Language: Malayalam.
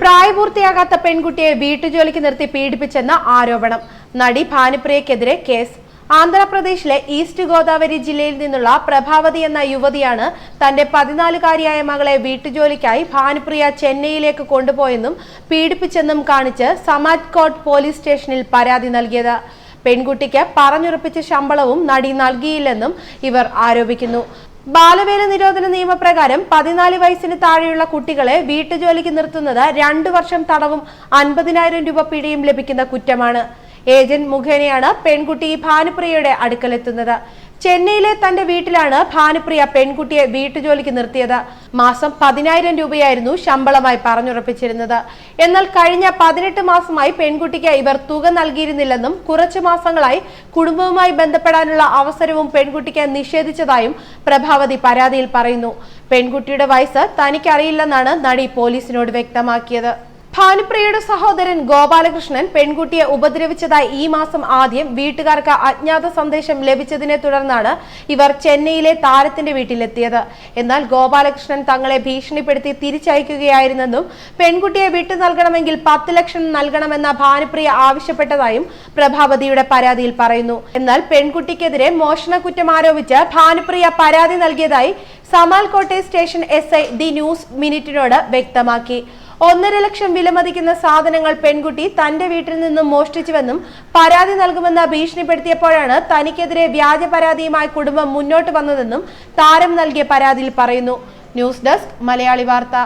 പ്രായപൂർത്തിയാകാത്ത പെൺകുട്ടിയെ വീട്ടുജോലിക്ക് നിർത്തി പീഡിപ്പിച്ചെന്ന ആരോപണം. നടി ഭാനുപ്രിയക്കെതിരെ കേസ്. ആന്ധ്രാപ്രദേശിലെ ഈസ്റ്റ് ഗോദാവരി ജില്ലയിൽ നിന്നുള്ള പ്രഭാവതി എന്ന യുവതിയാണ് തന്റെ പതിനാലുകാരിയായ മകളെ വീട്ടുജോലിക്കായി ഭാനുപ്രിയ ചെന്നൈയിലേക്ക് കൊണ്ടുപോയെന്നും പീഡിപ്പിച്ചെന്നും കാണിച്ച് സമാജ് കോട്ട് പോലീസ് സ്റ്റേഷനിൽ പരാതി നൽകിയത്. പെൺകുട്ടിക്ക് പറഞ്ഞുറപ്പിച്ച ശമ്പളവും നടി നൽകിയില്ലെന്നും ഇവർ ആരോപിക്കുന്നു. ബാലവേല നിരോധന നിയമപ്രകാരം പതിനാല് വയസ്സിന് താഴെയുള്ള കുട്ടികളെ വീട്ടുജോലിക്ക് നിർത്തുന്നത് രണ്ടു വർഷം തടവും അൻപതിനായിരം രൂപ പിഴയും ലഭിക്കുന്ന കുറ്റമാണ്. ഏജന്റ് മുഖേനയാണ് പെൺകുട്ടി ഭാനുപ്രിയയുടെ അടുക്കലെത്തുന്നത്. ചെന്നൈയിലെ തന്റെ വീട്ടിലാണ് ഭാനുപ്രിയ പെൺകുട്ടിയെ വീട്ടുജോലിക്ക് നിർത്തിയത്. മാസം പതിനായിരം രൂപയായിരുന്നു ശമ്പളമായി പറഞ്ഞുറപ്പിച്ചിരുന്നത്. എന്നാൽ കഴിഞ്ഞ പതിനെട്ട് മാസമായി പെൺകുട്ടിക്ക് ഇവർ തുക നൽകിയിരുന്നില്ലെന്നും കുറച്ചു മാസങ്ങളായി കുടുംബവുമായി ബന്ധപ്പെടാനുള്ള അവസരവും പെൺകുട്ടിക്ക് നിഷേധിച്ചതായും പ്രഭാവതി പരാതിയിൽ പറയുന്നു. പെൺകുട്ടിയുടെ വയസ്സ് തനിക്കറിയില്ലെന്നാണ് നടി പോലീസിനോട് വ്യക്തമാക്കിയത്. ഭാനുപ്രിയയുടെ സഹോദരൻ ഗോപാലകൃഷ്ണൻ പെൺകുട്ടിയെ ഉപദ്രവിച്ചതായി ഈ മാസം ആദ്യം വീട്ടുകാർക്ക് അജ്ഞാത സന്ദേശം ലഭിച്ചതിനെ തുടർന്നാണ് ഇവർ ചെന്നൈയിലെ താരത്തിന്റെ വീട്ടിലെത്തിയത്. എന്നാൽ ഗോപാലകൃഷ്ണൻ തങ്ങളെ ഭീഷണിപ്പെടുത്തി തിരിച്ചയക്കുകയായിരുന്നെന്നും പെൺകുട്ടിയെ വിട്ടു നൽകണമെങ്കിൽ പത്ത് ലക്ഷം നൽകണമെന്ന ഭാനുപ്രിയ ആവശ്യപ്പെട്ടതായും പ്രഭാവതിയുടെ പരാതിയിൽ പറയുന്നു. എന്നാൽ പെൺകുട്ടിക്കെതിരെ മോഷണ കുറ്റം ആരോപിച്ച് ഭാനുപ്രിയ പരാതി നൽകിയതായി സമാൽകോട്ടെ station S I the news മിനിറ്റിനോട് വ്യക്തമാക്കി. ഒന്നര ലക്ഷം വിലമതിക്കുന്ന സാധനങ്ങൾ പെൺകുട്ടി തന്റെ വീട്ടിൽ നിന്നും മോഷ്ടിച്ചുവെന്നും പരാതി നൽകുമെന്ന് ഭീഷണിപ്പെടുത്തിയപ്പോഴാണ് തനിക്കെതിരെ വ്യാജ പരാതിയുമായി കുടുംബം മുന്നോട്ട് വന്നതെന്നും താരം നൽകിയ പരാതിയിൽ പറയുന്നു. ന്യൂസ് ഡെസ്ക് മലയാളി വാർത്ത.